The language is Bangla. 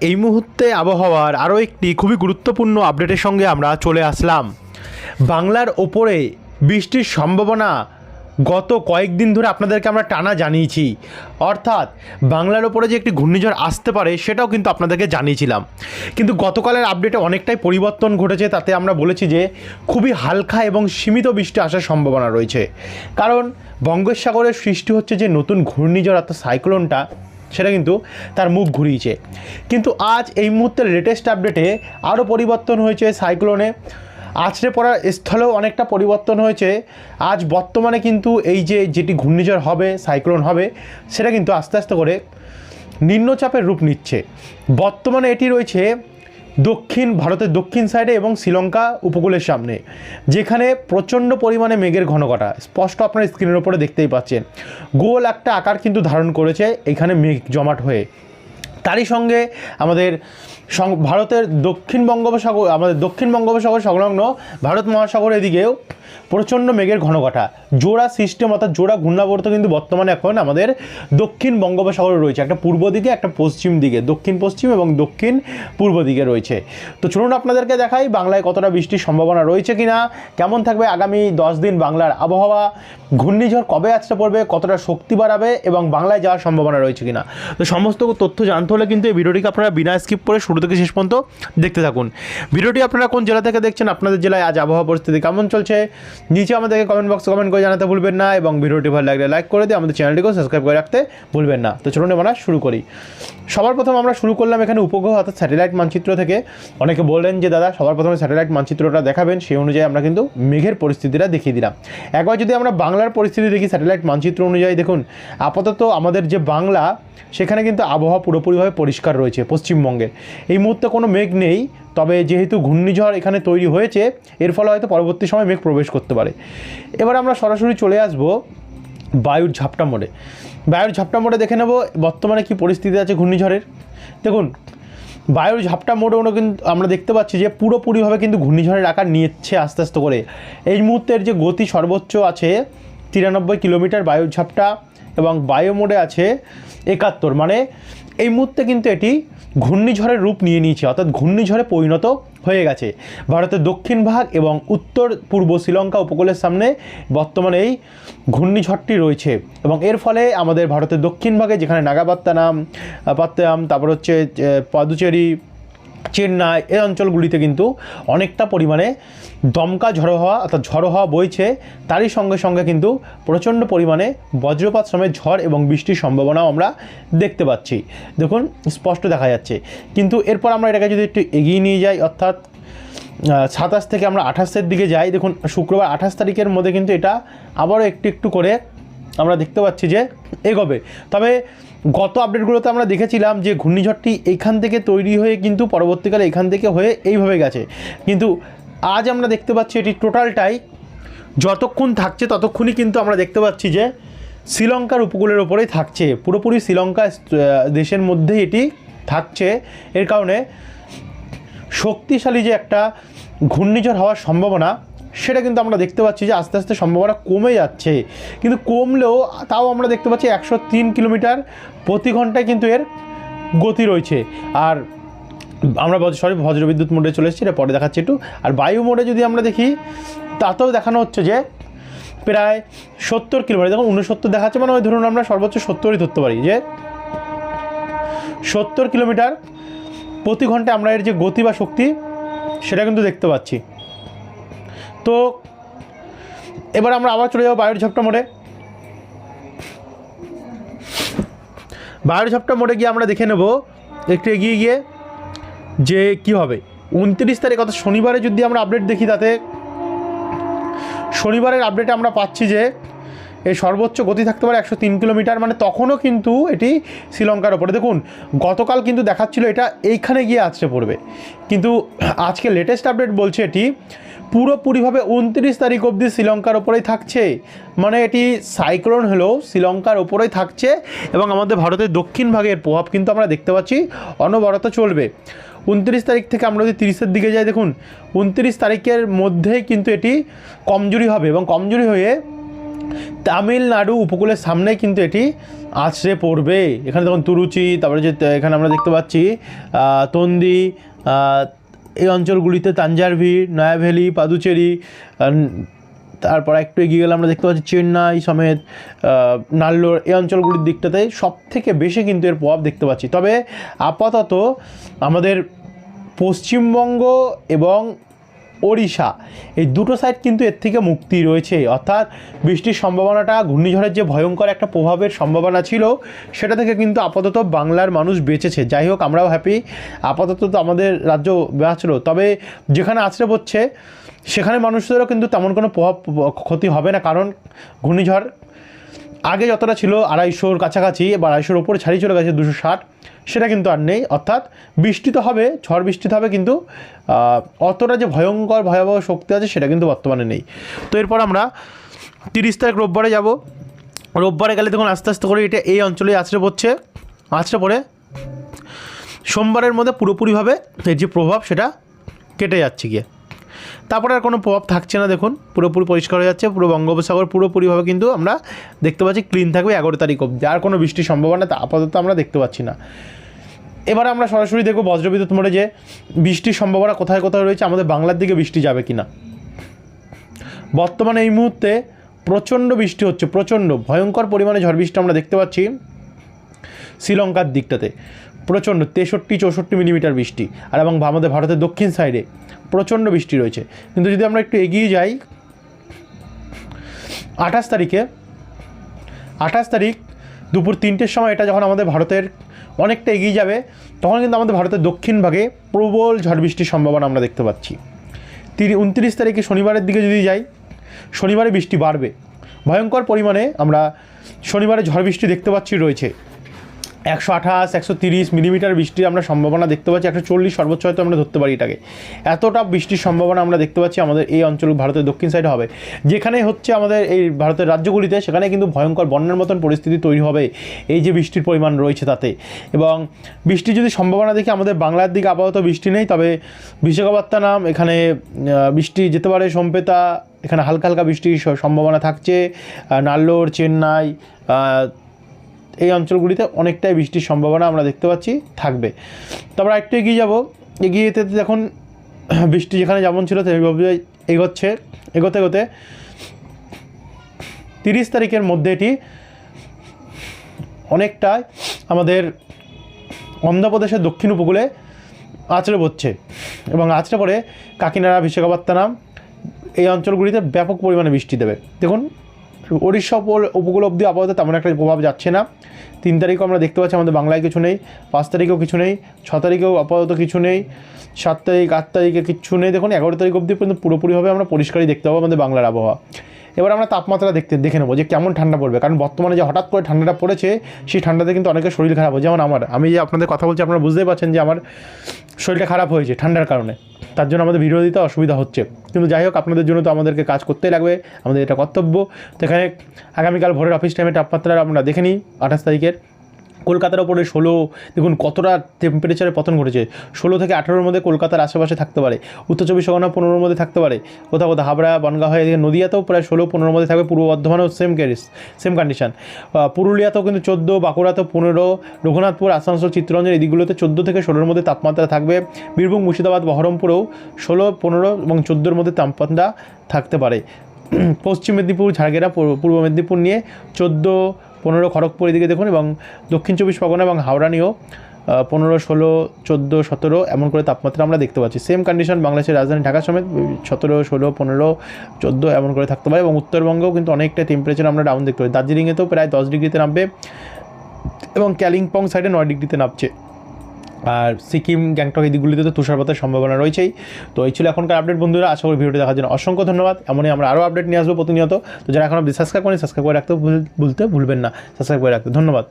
এই মুহূর্তে আবহাওয়ার আরও একটি খুবই গুরুত্বপূর্ণ আপডেটের সঙ্গে আমরা চলে আসলাম। বাংলার ওপরে বৃষ্টির সম্ভাবনা গত কয়েকদিন ধরে আপনাদেরকে আমরা টানা জানিয়েছি। অর্থাৎ বাংলার ওপরে যে একটি ঘূর্ণিঝড় আসতে পারে সেটাও কিন্তু আপনাদেরকে জানিয়েছিলাম। কিন্তু গতকালের আপডেটে অনেকটাই পরিবর্তন ঘটেছে, তাতে আমরা বলেছি যে খুবই হালকা এবং সীমিত বৃষ্টি আসার সম্ভাবনা রয়েছে। কারণ বঙ্গোপসাগরে সৃষ্টি হচ্ছে যে নতুন ঘূর্ণিঝড়, অর্থাৎ সাইক্লোনটা সেটা কিন্তু তার মুখ ঘুরিয়েছে। কিন্তু আজ এই মুহূর্তের লেটেস্ট আপডেটে আরও পরিবর্তন হয়েছে সাইক্লোনে আছড়ে পড়ার স্থলেও অনেকটা পরিবর্তন হয়েছে। আজ বর্তমানে কিন্তু এই যে যেটি ঘূর্ণিঝড় হবে সাইক্লোন হবে, সেটা কিন্তু আস্তে আস্তে করে নিম্নচাপের রূপ নিচ্ছে। বর্তমানে এটি রয়েছে দক্ষিণ, ভারতের দক্ষিণ সাইডে এবং শ্রীলঙ্কা উপকূলের সামনে, যেখানে প্রচণ্ড পরিমাণে মেঘের ঘনঘটা, স্পষ্ট আপনার স্ক্রিনের ওপরে দেখতেই পাচ্ছেন। গোল একটা আকার কিন্তু ধারণ করেছে এখানে মেঘ জমাট হয়ে। তারই সঙ্গে আমাদের ভারতের দক্ষিণ বঙ্গোপসাগর আমাদের দক্ষিণ বঙ্গোপসাগর সংলগ্ন ভারত মহাসাগর এদিকেও প্রচণ্ড মেঘের ঘনঘটা। জোড়া সিস্টেম অর্থাৎ জোড়া ঘূর্ণাবর্ত কিন্তু বর্তমানে এখন আমাদের দক্ষিণ বঙ্গোপসাগরে রয়েছে। একটা পূর্ব দিকে, একটা পশ্চিম দিকে। দক্ষিণ পশ্চিম এবং দক্ষিণ পূর্ব দিকে রয়েছে। তো চলুন আপনাদেরকে দেখাই বাংলায় কতটা বৃষ্টির সম্ভাবনা রয়েছে কিনা। কেমন থাকবে আগামী দশ দিন বাংলার আবহাওয়া? ঘূর্ণিঝড় কবে আসতে পড়বে? কতটা শক্তি বাড়াবে? এবং বাংলায় যাওয়ার সম্ভাবনা রয়েছে কিনা? তো সমস্ত তথ্য জানতে হলে কিন্তু এই ভিডিওটিকে আপনারা বিনা স্কিপ করে শুরু থেকে শেষ পর্যন্ত দেখতে থাকুন। ভিডিওটি আপনারা কোন জেলা থেকে দেখছেন, আপনাদের জেলায় আজ আবহাওয়া পরিস্থিতি কেমন চলছে, নিচে আমাদেরকে কমেন্ট বক্সে কমেন্ট করে জানাতে ভুলবেন না এবং ভিডিওটি ভালো লাগলে লাইক করে দিয়ে আমাদের চ্যানেলটিকেও সাবস্ক্রাইব করে রাখতে ভুলবেন না। তো চলুন আমরা শুরু করি। সবার প্রথম আমরা শুরু করলাম এখানে উপগ্রহ অর্থাৎ স্যাটেলাইট মানচিত্র থেকে। অনেকে বললেন যে, দাদা, সবার প্রথমে স্যাটেলাইট মানচিত্রটা দেখাবেন, সেই অনুযায়ী আমরা কিন্তু মেঘের পরিস্থিতিটা দেখিয়ে দিলাম। একবার যদি আমরা বাংলার পরিস্থিতি দেখি স্যাটেলাইট মানচিত্র অনুযায়ী, দেখুন, আপাতত আমাদের যে বাংলা, সেখানে কিন্তু আবহাওয়া পুরোপুরিভাবে পরিষ্কার রয়েছে পশ্চিমবঙ্গের। এই মুহূর্তে কোনো মেঘ নেই, তবে যেহেতু ঘূর্ণিঝড় এখানে তৈরি হয়েছে, এর ফলে হয়তো পরবর্তী সময় মেঘ প্রবেশ করতে পারে। এবার আমরা সরাসরি চলে আসব বায়ুর ঝাপটা মোড়ে। বায়ুর ঝাপটা মোড়ে দেখে নেব বর্তমানে কি পরিস্থিতি আছে ঘূর্ণিঝড়ের। দেখুন, বায়ুর ঝাপটা মোড়ে কিন্তু আমরা দেখতে পাচ্ছি যে পুরোপুরিভাবে কিন্তু ঘূর্ণিঝড়ের আকার নিচ্ছে আস্তে আস্তে করে। এই মুহূর্তের যে গতি সর্বোচ্চ আছে তিরানব্বই কিলোমিটার বায়ুর ঝাপটা এবং বায়ু মোড়ে আছে একাত্তর। মানে এই মুহূর্তে কিন্তু এটি ঘূর্ণিঝড়ের রূপ নিয়ে নিয়েছে, অর্থাৎ ঘূর্ণিঝড়ে পরিণত হয়ে গেছে। ভারতের দক্ষিণ ভাগ এবং উত্তর পূর্ব শ্রীলঙ্কা উপকূলের সামনে বর্তমানে এই ঘূর্ণিঝড়টি রয়েছে এবং এর ফলে আমাদের ভারতের দক্ষিণ ভাগে যেখানে নাগাপাত্তানাম পাত্তাম তারপর হচ্ছে পাদুচেরি চেন্নাই এই অঞ্চলগুলিতে কিন্তু অনেকটা পরিমাণে দমকা ঝড়ো হওয়া অর্থাৎ ঝড়ো হওয়া বইছে। তারই সঙ্গে সঙ্গে কিন্তু প্রচণ্ড পরিমাণে বজ্রপাত সময় ঝড় এবং বৃষ্টির সম্ভাবনাও আমরা দেখতে পাচ্ছি। দেখুন, স্পষ্ট দেখা যাচ্ছে। কিন্তু এরপর আমরা এটাকে যদি একটু এগিয়ে নিয়ে যাই, অর্থাৎ সাতাশ থেকে আমরা আঠাশের দিকে যাই। দেখুন, শুক্রবার আঠাশ তারিখের মধ্যে কিন্তু এটা আবারও একটু একটু করে আমরা দেখতে পাচ্ছি যে এগোবে। তবে গত আপডেটগুলোতে আমরা দেখেছিলাম যে ঘূর্ণিঝড়টি এখান থেকে তৈরি হয়ে কিন্তু পরবর্তীকালে এখান থেকে হয়ে এইভাবে গেছে। কিন্তু আজ আমরা দেখতে পাচ্ছি এটি টোটালটাই যতক্ষণ থাকছে ততক্ষণই কিন্তু আমরা দেখতে পাচ্ছি যে শ্রীলঙ্কার উপকূলের ওপরেই থাকছে। পুরোপুরি শ্রীলঙ্কা দেশের মধ্যেই এটি থাকছে। এর কারণে শক্তিশালী যে একটা ঘূর্ণিঝড় হওয়ার সম্ভাবনা সেটা কিন্তু আমরা দেখতে পাচ্ছি যে আস্তে আস্তে সম্ভাবনা কমে যাচ্ছে। কিন্তু কমলেও তাও আমরা দেখতে পাচ্ছি একশো তিন কিলোমিটার প্রতি ঘন্টায় কিন্তু এর গতি রয়েছে। আর আমরা সরি বজ্রবিদ্যুৎ মোডে চলে এসেছি, এটা পরে দেখাচ্ছি একটু। আর বায়ু মোডে যদি আমরা দেখি, তাতেও দেখানো হচ্ছে যে প্রায় সত্তর কিলোমিটার, দেখুন উনসত্তর দেখাচ্ছে মানে ওই ধরুন আমরা সর্বোচ্চ সত্তরই ধরতে পারি যে সত্তর কিলোমিটার প্রতি ঘন্টায় আমরা এর যে গতি বা শক্তি, সেটা কিন্তু দেখতে পাচ্ছি। তো এবার আমরা আবার চলে যাব বায়ুর ঝাপটা মোড়ে। বায়ুর ঝাপটা মোড়ে গিয়ে আমরা দেখে নেব, একটু এগিয়ে গিয়ে যে কি হবে। উনত্রিশ তারিখ, অর্থাৎ শনিবারে যদি আমরা আপডেট দেখি তাতে, শনিবারের আপডেটে আমরা পাচ্ছি যে এই সর্বোচ্চ গতি থাকতে পারে একশো তিন কিলোমিটার মানে তখনও কিন্তু এটি শ্রীলঙ্কার ওপরে। দেখুন, গতকাল কিন্তু দেখাচ্ছিল এটা এইখানে গিয়ে আছড়ে পড়বে। কিন্তু আজকে লেটেস্ট আপডেট বলছে এটি পুরোপুরিভাবে উনত্রিশ তারিখ অবধি শ্রীলঙ্কার ওপরেই থাকছে। মানে এটি সাইক্লোন হলেও শ্রীলঙ্কার ওপরেই থাকছে এবং আমাদের ভারতের দক্ষিণ ভাগের প্রভাব কিন্তু আমরা দেখতে পাচ্ছি। অনবরত চলবে। উনত্রিশ তারিখ থেকে আমরা যদি তিরিশের দিকে যাই, দেখুন, উনত্রিশ তারিখের মধ্যেই কিন্তু এটি কমজোরি হবে এবং কমজোরি হয়ে তামিলনাড়ু উপকূলের সামনে কিন্তু এটি আছড়ে পড়বে। এখানে দেখুন, তুরুচি, তারপরে যে, এখানে আমরা দেখতে পাচ্ছি তন্দি এই অঞ্চলগুলিতে তাঞ্জারভি নয়াভেলি পাদুচেরি তারপর একটু এগিয়ে গেলে আমরা দেখতে পাচ্ছি চেন্নাই সমেত নাল্লোর এই অঞ্চলগুলির দিকটাতে সব থেকে বেশি কিন্তু এর প্রভাব দেখতে পাচ্ছি। তবে আপাতত আমাদের পশ্চিমবঙ্গ এবং ওড়িশা। এই দুটো সাইড কিন্তু এর থেকে মুক্তি রয়েছে। অর্থাৎ বৃষ্টির সম্ভাবনাটা, ঘূর্ণিঝড়ের যে ভয়ঙ্কর একটা প্রভাবের সম্ভাবনা ছিল, সেটা থেকে কিন্তু আপাতত বাংলার মানুষ বেঁচেছে। যাই হোক, আমরাও হ্যাপি আপাতত তো আমাদের রাজ্য বাঁচলো। তবে যেখানে আছড়ে পড়ছে সেখানে মানুষদেরও কিন্তু তেমন কোনো প্রভাব, ক্ষতি হবে না। কারণ ঘূর্ণিঝড় আগে যতটা ছিল আড়াইশোর কাছাকাছি বা আড়াইশোর ওপরে ছাড়িয়ে চলে গেছে দুশো ষাট, সেটা কিন্তু আর নেই। অর্থাৎ বৃষ্টি তো হবে, ঝড় বৃষ্টি হবে, কিন্তু অতটা যে ভয়ঙ্কর, ভয়াবহ শক্তি আছে, সেটা কিন্তু বর্তমানে নেই। তো এরপর আমরা তিরিশ তারিখ রোববারে যাব। রোববারে গেলে তখন আস্তে আস্তে করে এটা এই অঞ্চলে আছড়ে পড়ছে। আছড়ে পড়ে সোমবারের মধ্যে পুরোপুরিভাবে এর যে প্রভাব, সেটা কেটে যাচ্ছে গিয়ে। তারপরে আর কোনো প্রভাব থাকছে না, দেখুন। পুরোপুরি পরিষ্কার হয়ে যাচ্ছে, পুরো বঙ্গোপসাগর পুরোপুরিভাবে কিন্তু আমরা দেখতে পাচ্ছি ক্লিন থাকবে এগারো তারিখ অবধি। আর কোনো বৃষ্টির সম্ভাবনা তা আপাতত আমরা দেখতে পাচ্ছি না। এবার আমরা সরাসরি দেখব বজ্রবিদ্যুৎ মোড়ে যে বৃষ্টির সম্ভাবনা কোথায় কোথায় রয়েছে, আমাদের বাংলার দিকে বৃষ্টি যাবে কি না বর্তমানে এই মুহূর্তে প্রচণ্ড বৃষ্টি হচ্ছে, প্রচণ্ড। ভয়ঙ্কর পরিমাণে ঝড় বৃষ্টি আমরা দেখতে পাচ্ছি। শ্রীলঙ্কার দিকটাতে। প্রচণ্ড তেষট্টি, চৌষট্টি মিলিমিটার বৃষ্টি। আর এবং আমাদের ভারতের দক্ষিণ সাইডে প্রচণ্ড বৃষ্টি রয়েছে। কিন্তু যদি আমরা একটু এগিয়ে যাই, আঠাশ তারিখে, আঠাশ তারিখ দুপুর তিনটের সময় এটা যখন আমাদের ভারতের অনেকটা এগিয়ে যাবে, তখন কিন্তু আমাদের ভারতের দক্ষিণ ভাগে প্রবল ঝড় বৃষ্টির সম্ভাবনা আমরা দেখতে পাচ্ছি। তিরি উনত্রিশ তারিখে শনিবারের দিকে যদি যাই, শনিবারে বৃষ্টি বাড়বে। ভয়ঙ্কর পরিমাণে আমরা শনিবারে ঝড় বৃষ্টি দেখতে পাচ্ছি রয়েছে। একশো আঠাশ, একশো তিরিশ মিলিমিটার বৃষ্টির আমরা সম্ভাবনা দেখতে পাচ্ছি, একশো চল্লিশ সর্বোচ্চ হয়তো আমরা ধরতে পারি এটাকে। এতটা বৃষ্টির সম্ভাবনা আমরা দেখতে পাচ্ছি আমাদের এই অঞ্চল ভারতের দক্ষিণ সাইডে হবে। যেখানে হচ্ছে আমাদের এই ভারতের রাজ্যগুলিতে, সেখানে কিন্তু ভয়ঙ্কর বন্যার মতন পরিস্থিতি তৈরি হবে এই যে বৃষ্টির পরিমাণ রয়েছে তাতে। এবং বৃষ্টির যদি সম্ভাবনা দেখি আমাদের বাংলার দিকে আপাতত বৃষ্টি নেই, তবে বিশাখাপত্তনম, এখানে বৃষ্টি যেতে পারে সোমপেতা, এখানে হালকা হালকা বৃষ্টির সম্ভাবনা থাকছে। নাল্লোর, চেন্নাই এই অঞ্চলগুলিতে অনেকটাই বৃষ্টির সম্ভাবনা আমরা দেখতে পাচ্ছি, থাকবে। তারপর একটু এগিয়ে যাব। এগিয়ে যেতে দেখুন, বৃষ্টি যেখানে যেমন ছিল সেইভাবে এগোচ্ছে, এগোতে এগোতে তিরিশ তারিখের মধ্যে এটি অনেকটাই আমাদের অন্ধ্রপ্রদেশের দক্ষিণ উপকূলে আছড়ে পড়ছে এবং আছড়ে পড়ে কাকিনাড়া, বিশাখাপত্তনম এই অঞ্চলগুলিতে ব্যাপক পরিমাণে বৃষ্টি দেবে। দেখুন ওড়িশা উপকূল- অবধি আপাতত তেমন একটা প্রভাব যাচ্ছে না। তিন তারিখও আমরা দেখতে পাচ্ছি, আমাদের বাংলায় কিছু নেই, পাঁচ তারিখেও কিছু নেই, ছ তারিখেও আপাতত কিছু নেই, সাত তারিখ, আট তারিখে কিছু নেই। দেখুন, এগারো তারিখ অবধি পর্যন্ত পুরোপুরিভাবে আমরা পরিষ্কারই দেখতে পাবো আমাদের বাংলার আবহাওয়া। এবার আমরা তাপমাত্রা দেখতে, দেখে নেব যে কেমন ঠান্ডা পড়বে। কারণ বর্তমানে যে হঠাৎ করে ঠান্ডাটা পড়েছে, সেই ঠান্ডাতে কিন্তু অনেকের শরীর খারাপ হয়। যেমন আমার, আমি যে আপনাদের কথা বলছি, আপনারা বুঝতেই পারছেন যে আমার শরীরটা খারাপ হয়েছে ঠান্ডার কারণে। তার জন্য আমাদের ভিডিও দিতে অসুবিধা হচ্ছে। কিন্তু যাই হোক, আপনাদের জন্য তো আমাদেরকে কাজ করতেই লাগবে, আমাদের এটা কর্তব্য। তো এখানে আগামীকাল ভোরের অফিস টাইমে তাপমাত্রা আমরা দেখে নিই, আঠাশ তারিখের। কলকাতার ওপরে ষোলো, দেখুন কতটা টেম্পারেচারে পতন ঘটেছে। ষোলো থেকে আঠেরোর মধ্যে কলকাতার আশেপাশে থাকতে পারে। উত্তর চব্বিশ পরগনা পনেরোর মধ্যে থাকতে পারে। কোথাও কোথাও হাবড়া, বনগাঁ হয়ে এদিকে নদীয়াতেও প্রায় ষোলো, পনেরোর মধ্যে থাকবে। পূর্ব বর্ধমানেও সেম ক্যারিস সেম কন্ডিশন পুরুলিয়াতেও কিন্তু চোদ্দ, বাঁকুড়াতেও পনেরো, রঘুনাথপুর, আসানসোল, চিত্তরঞ্জন এদিকগুলোতে চোদ্দ থেকে ষোলোর মধ্যে তাপমাত্রা থাকবে। বীরভূম, মুর্শিদাবাদ, বহরমপুরেও ষোলো, পনেরো এবং চোদ্দোর মধ্যে তাপমাত্রা থাকতে পারে। পশ্চিম মেদিনীপুর, ঝাড়গ্রাম পূর্ব- পূর্ব মেদিনীপুর নিয়ে চোদ্দ পনেরো খড়গপুর এদিকে দেখুন এবং দক্ষিণ চব্বিশ পরগনা এবং হাওড়ানিও পনেরো, ষোলো, চোদ্দ, সতেরো এমন করে তাপমাত্রা আমরা দেখতে পাচ্ছি। সেম কন্ডিশন বাংলাদেশের রাজধানী ঢাকা সমেত সতেরো, ষোলো, পনেরো, চোদ্দ এমন করে থাকতে পারে এবং উত্তরবঙ্গেও কিন্তু অনেকটা টেম্পারেচার আমরা ডাউন দেখতে পাই দার্জিলিংয়েতেও প্রায় দশ ডিগ্রিতে নামবে এবং ক্যালিম্পং সাইডে নয় ডিগ্রিতে নামছে। আর সিকিম, গ্যাংটক এদিকগুলিতে দিকগুলিতে তো তুষারপাতের সম্ভাবনা রয়েছেই। তো এই ছিল এখনকার আপডেট বন্ধুরা। আশা করি ভিডিওটি দেখার জন্য অসংখ্য ধন্যবাদ। এমনই আমরা আরও আপডেট নিয়ে আসব প্রতিনিয়ত। তো যারা এখন আপনি সাবস্ক্রাইব করেন সাবস্ক্রাইব করে রাখতে ভুল- ভুলতে ভুলবেন না। সাবস্ক্রাইব করে রাখতে। ধন্যবাদ।